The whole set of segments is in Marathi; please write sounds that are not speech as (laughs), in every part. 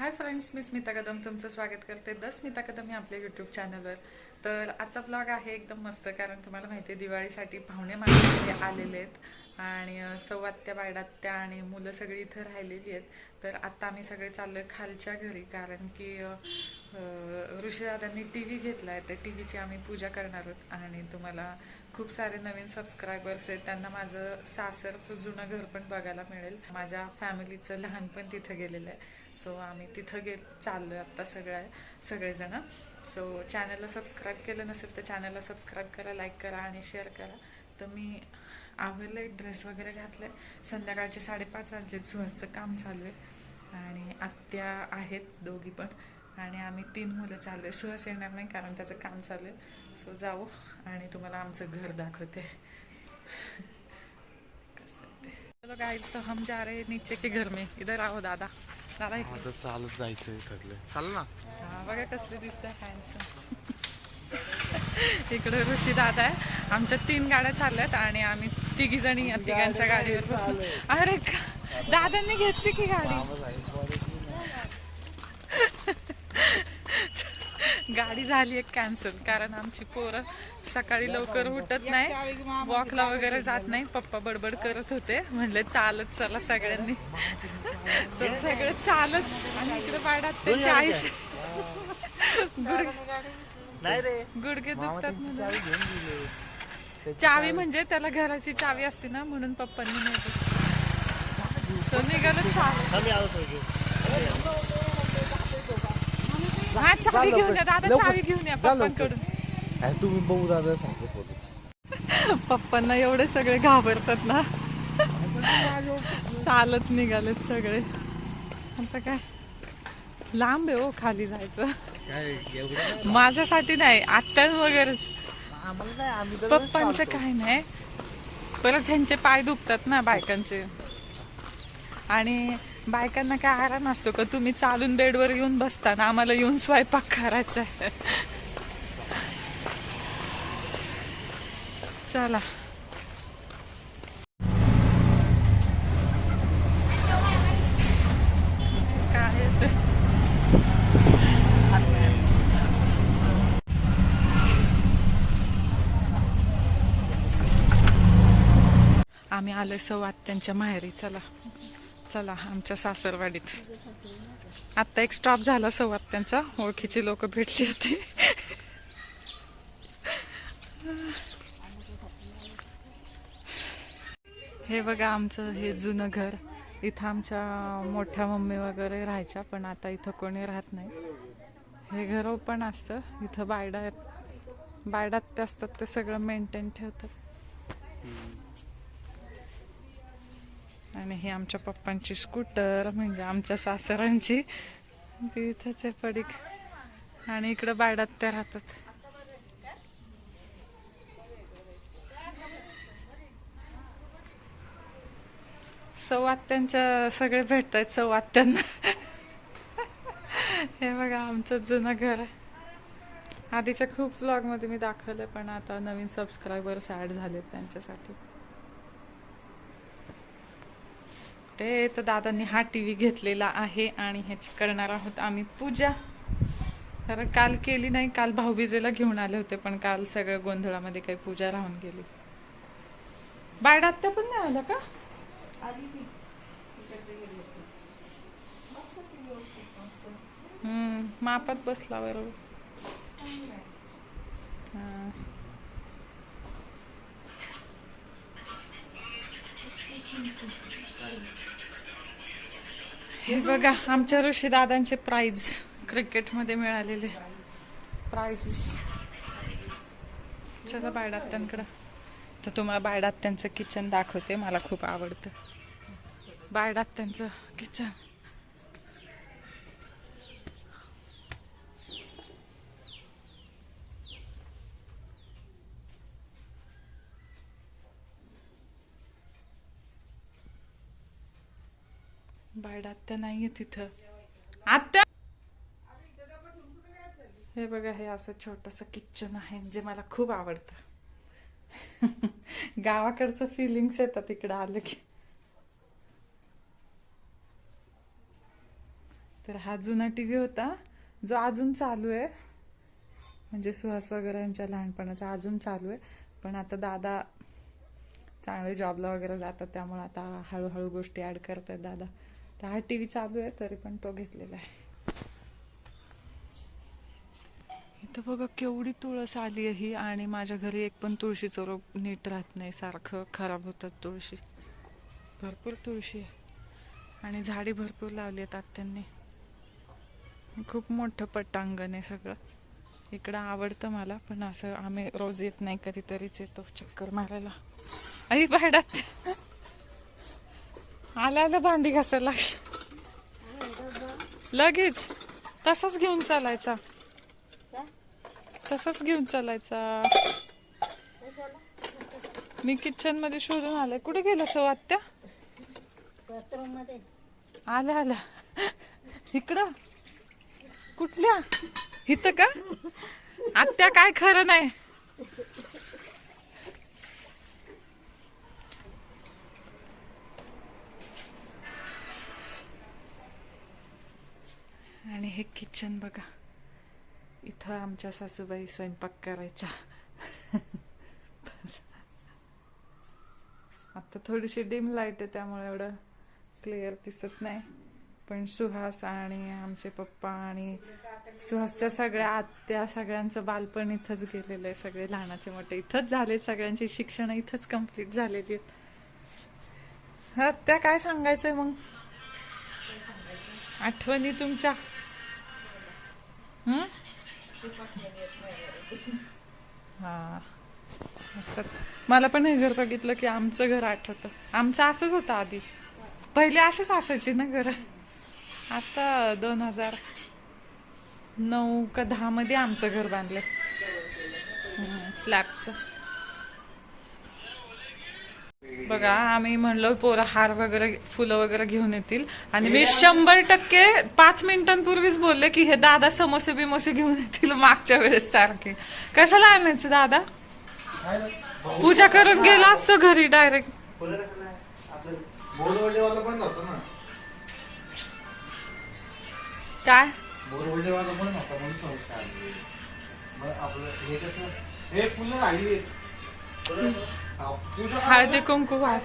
हाय फ्रेंड्स मी स्मिता कदम तुमचं स्वागत करते. द स्मिता कदम या आपल्या यूट्यूब चॅनलवर तर आजचा ब्लॉग आहे एकदम मस्त कारण तुम्हाला माहिती आहे दिवाळीसाठी पाहुणे माझ्याकडे आलेले आहेत. आणि अं, सौवात्या बायडात्या आणि मुलं सगळी इथं राहिलेली आहेत. तर आत्ता आम्ही सगळे चाललोय खालच्या घरी कारण की ऋषीदादांनी टी व्ही घेतला आहे तर टी व्हीची आम्ही पूजा करणार आहोत. आणि तुम्हाला खूप सारे नवीन सबस्क्रायबर्स आहेत. त्यांना माझं सासरचं जुनं घर पण बघायला मिळेल. माझ्या फॅमिलीचं लहानपण तिथं गेलेलं आहे. सो आम्ही तिथं गे चाललो आहे आत्ता सगळ्या सगळेजण. सो चॅनलला सबस्क्राईब केलं नसेल तर चॅनलला सबस्क्राईब करा लाईक करा आणि शेअर करा. तर मी आवडले ड्रेस वगैरे घातले संध्याकाळचे साडेपाच वाजले सुहासचं काम चालू आहे. आणि आत्या आहेत दोघी पण. आणि आम्ही तीन मुलं चाललो आहे सुहास येणार नाही कारण त्याचं काम चालू आहे सो जाऊ आणि तुम्हाला आमचं घर दाखवते. कसं आहे ते. चलो गाइस तो हम जा रहे नीचे के घर में. इधर आओ दादा. दादा इकडे. आता चालत जायचंय ठरले चाल ना? हा, बघा कसले दिसतंय हँडसम (laughs) इकडे ऋषी दादा आहे. आमच्या तीन गाड्या चालल्यात आणि आम्ही तिघी जणी या तिघांच्या गाडीवर बसून. अरे का- दादांनी घेतली की गाडी? गाडी झाली एक कॅन्सल कारण आमची पोरं सकाळी लवकर उठत नाही. वॉकला वगैरे जात नाही. पप्पा बडबड करत होते. म्हणले चालत चला सगळ्यांनी. (laughs) (laughs) सगळे चालत. आणि इकडे पाडात (laughs) त्याची आयुष्य गुडघे दुखतात चावी म्हणजे त्याला घराची चावी असते ना म्हणून पप्पांनी नाही. सो निघालं चालत. हा चावी घेऊन या दादा चावी घेऊन या पप्पांकडून. तुम्ही बघू दादा सांगत होतो पप्पांना एवढे सगळे घाबरतात ना. चालत निघालेत सगळे. आता काय? लांब आहे हो खाली जायचं. काय एवढं माझ्यासाठी नाही वगैरेच. आम्हाला आम्ही तर पप्पांचं काय नाही. परत त्यांचे पाय दुखतात ना बायकांचे. आणि बायकांना काय आराम असतो का? तुम्ही चालून बेडवर येऊन बसता ना आम्हाला येऊन स्वयंपाक करायचा आहे. चला. काय आहे आम्ही आलो सवाद त्यांच्या माहेरी. चला. चला आमच्या सासरवाडीत. आत्ता एक स्टॉप झाला संवाद त्यांचा. ओळखीची लोक भेटली होती. हे बघा आमचं हे जुनं घर. इथं आमच्या मोठ्या मम्मी वगैरे राहायच्या पण आता इथं कोणी राहत नाही. हे घर ओपन असतं. इथं बायडा बायडात ते असतात ते सगळं मेंटेन ठेवतात. आणि ही आमच्या पप्पांची स्कूटर म्हणजे आमच्या सासरांची ती इथंच आहे पडीक. आणि इकडं बायडात त्या राहतात. सवात्यांच्या सगळे भेटत आहेत सवात्यांना हे बघा आमचं जुनं घर आहे. आधीच्या खूप ब्लॉगमध्ये मी दाखवलं पण आता नवीन सबस्क्रायबर्स ॲड झालेत त्यांच्यासाठी. ते तर दादांनी हा टी व्ही घेतलेला आहे आणि ह्याची करणार आहोत आम्ही पूजा. तर काल केली नाही काल भाऊबीजेला घेऊन आले होते पण काल सगळं गोंधळामध्ये काही पूजा राहून गेली. बायडात्या पण नाही आल्या का? हम्म मापात बसला बरोबर. हे बघा आमच्या ऋषी दादांचे प्राइज क्रिकेटमध्ये मिळालेले. प्राइजेस चला बायडात्यांकडं तर तुम्हाला बायडात्यांचं किचन दाखवते मला खूप आवडतं. बायडात्यांचं किचन बायडात्या नाहीये तिथं. आत्या हे बघा हे असं छोटस किचन आहे जे मला खूप आवडतं. (laughs) गावाकडचं फिलिंग्स येतात इकडं आलं की. तर हा जुना टी व्ही होता जो अजून चालू आहे. म्हणजे सुहास वगैरे यांच्या लहानपणाचा अजून चालू आहे. पण आता दादा चांगले जॉबला वगैरे जातात त्यामुळे आता हळूहळू गोष्टी ॲड करतात दादा. तर हा टी व्ही चालू आहे तरी पण तो घेतलेला आहे. इथं बघा केवढी तुळस आली आहे ही आणि माझ्या घरी एक पण तुळशीचं रोप नीट राहत नाही. सारखं खराब होतात तुळशी. भरपूर तुळशी आहे. आणि झाडी भरपूर लावली आहेत आत्यांनी. खूप मोठं पटांगण आहे सगळं. इकडं आवडतं मला पण असं आम्ही रोज येत नाही कधीतरीच येतो चक्कर मारायला. आई भाड्यात आला आलं भांडी घासायला लगेच. तसंच घेऊन चालायचा. तसंच घेऊन चालायचा. मी किचनमध्ये शोधून आले. कुठे गेलं सो आत्या? आल्या आल्या. इकडं. कुठल्या? इथं का? आत्या काय खरं नाही. आणि हे किचन बघा. इथं आमच्या सासूबाई स्वयंपाक करायच्या. आता थोडीशी डिम लाइट आहे त्यामुळे एवढं क्लिअर दिसत नाही. पण सुहास आणि आमचे पप्पा आणि सुहासच्या सगळ्या आत्या सगळ्यांचं बालपण इथंच गेलेलं आहे. सगळे लहानाचे मोठे इथंच झाले. सगळ्यांची शिक्षण इथंच कंप्लीट झालेली आहेत. आत्या काय सांगायचंय मग? आठवणी तुमच्या? हं? हा. मला पण हे घर बघितलं की आमचं घर आठवतं. आमचं असंच होतं आधी. पहिले असेच असायचे ना घर. आता दोन हजार नऊ का दहा मध्ये आमचं घर बांधलं स्लॅबचं बघा आम्ही म्हणलो पोरं हार वगैरे फुलं वगैरे घेऊन येतील. आणि मी शंभर टक्के पाच मिनिटांपूर्वीच बोलले की हे दादा समोसे बिमोसे घेऊन येतील मागच्या वेळेस सारखे. कशाला आणायचे दादा? पूजा करून गेला असतो घरी डायरेक्ट काय? हे फुलं राहिली हळदी कुंकू वाढ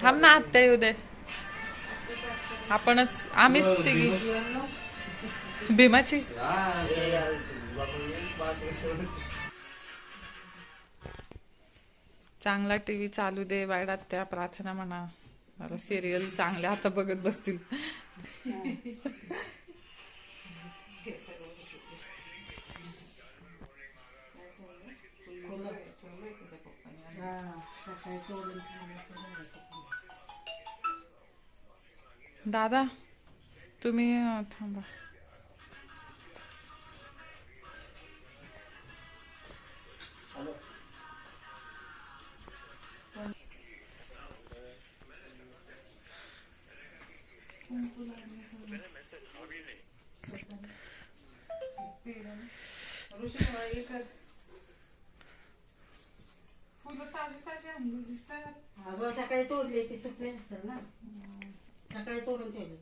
थांब ना आत्या येऊ दे आपणच आम्हीच तिघी भीमाची चांगला टीव्ही चालू दे वायडात त्या प्रार्थना म्हणा. मला सिरियल चांगल्या आता बघत बसतील. दादा तुम्ही थांबा. अगं सकाळी तोडली ती सुकली असेल ना. सकाळी तोडून ठेवली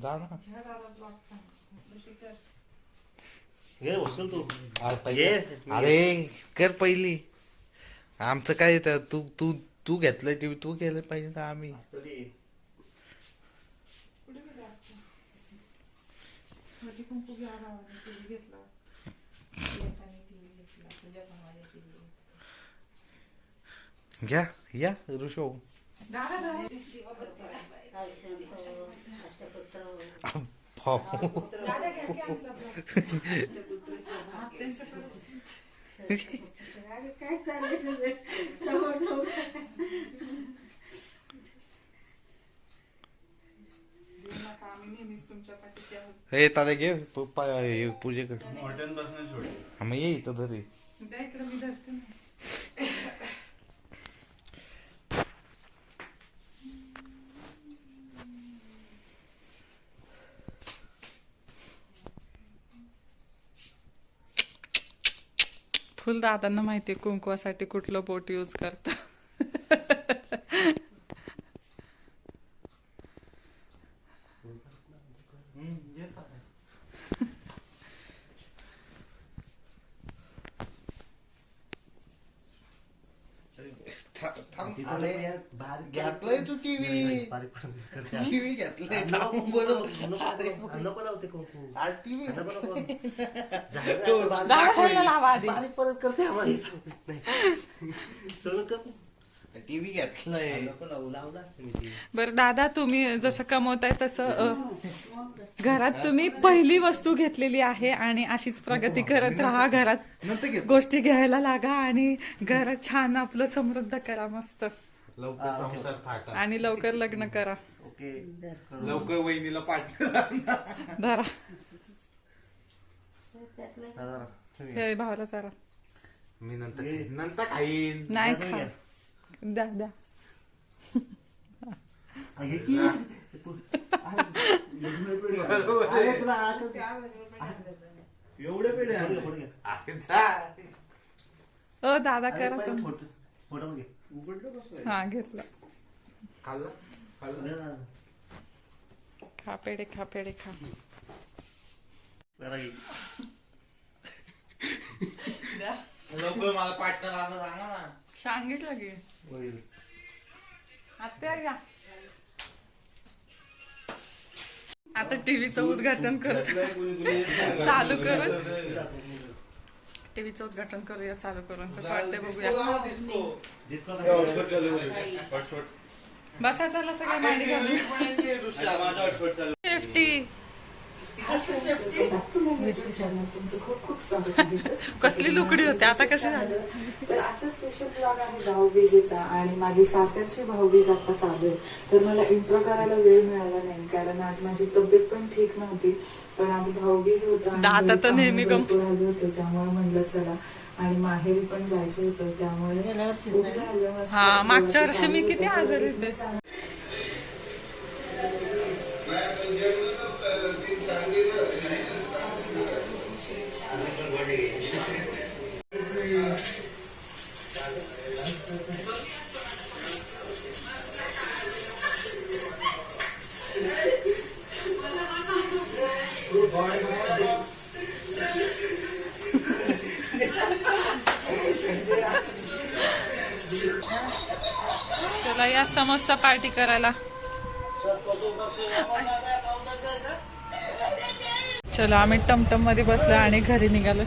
दादा. घे उचल तू. अरे कर पहिली. आमचं काय तर तू तू तू घेतलंय टीव्ही तू केलं पाहिजे ना आम्ही. तरी कुठे गेले कुंकू घेतला. घ्या या ऋषो. काय चाललंय (laughs) तुझं? जवळ जवळ. नका आम्ही नेहमीच तुमच्या पाठीशी आहोत हे तात्या घे पप्पा हे पूजेकडे पासून हा, मग ये इथं धरी द्या इकडे मी धरते. ना. फुल दादांना माहिती कुंकवासाठी कुठलं बोट यूज करतं घेतलाय तू टीव्ही घेतलाय बरं. नको लावते कुंकू आज टीव्ही नको नको दादा फोनला लावा आधी बारीक परत करते आम्हाला सांगत नाही सगळं कर टीव्ही घेतलाय नको लावू लावला असतं मी ते बरं दादा तुम्ही जसं कमवताय तसं (laughs) घरात तुम्ही पहिली वस्तू घेतलेली आहे आणि अशीच प्रगती करत राहा. घरात गोष्टी घ्यायला लागा आणि घरात छान आपलं समृद्ध करा मस्त. लवकर संसार थाटा. आणि लवकर लग्न करा. ओके. लवकर वहिनीला पाठव. धरा. हे भावाला चारा. मी नंतर नंतर खाईन. नाही खा द्या. द्या अगे की. अरे तुला आठवते. एवढे पेढे आहे? पुढे घे. आहे जा. अ दादा अरे करा पहिले तुम्ही. फोटो फोटो घे. हा घेतला. खाल्लं? खाल्लं? जरा खा पेढे खा पेढे खा. घे. लवकर मला पार्टनर आता सांगा ना. सांगितलं की. घ्या आता टीव्हीचं उद्घाटन करत चालू करून. टीव्हीचं उद्घाटन करूया चालू करून. कसं वाटतंय बघूया. बसा चला सगळ्या मांडी घालून. सेफ्टी खूप खूप स्वागत कसली लुकडी होती? आता कशी झाली? तर आजचा स्पेशल ब्लॉग आहे भाऊबीजेचा आणि माझी सासरची भाऊबीज आता चालू आहे. तर मला इंट्रो करायला वेळ मिळाला नाही कारण आज माझी तब्येत पण ठीक नव्हती. पण आज भाऊबीज होतं नेहमी आले होते त्यामुळे म्हणलं चला. आणि माहेरी पण जायचं होतं त्यामुळे. हा, मागच्या वर्षी मी किती आजारी चला या समोसा पार्टी करायला. चलो आम्ही टमटममध्ये बसलो आणि घरी निघालो.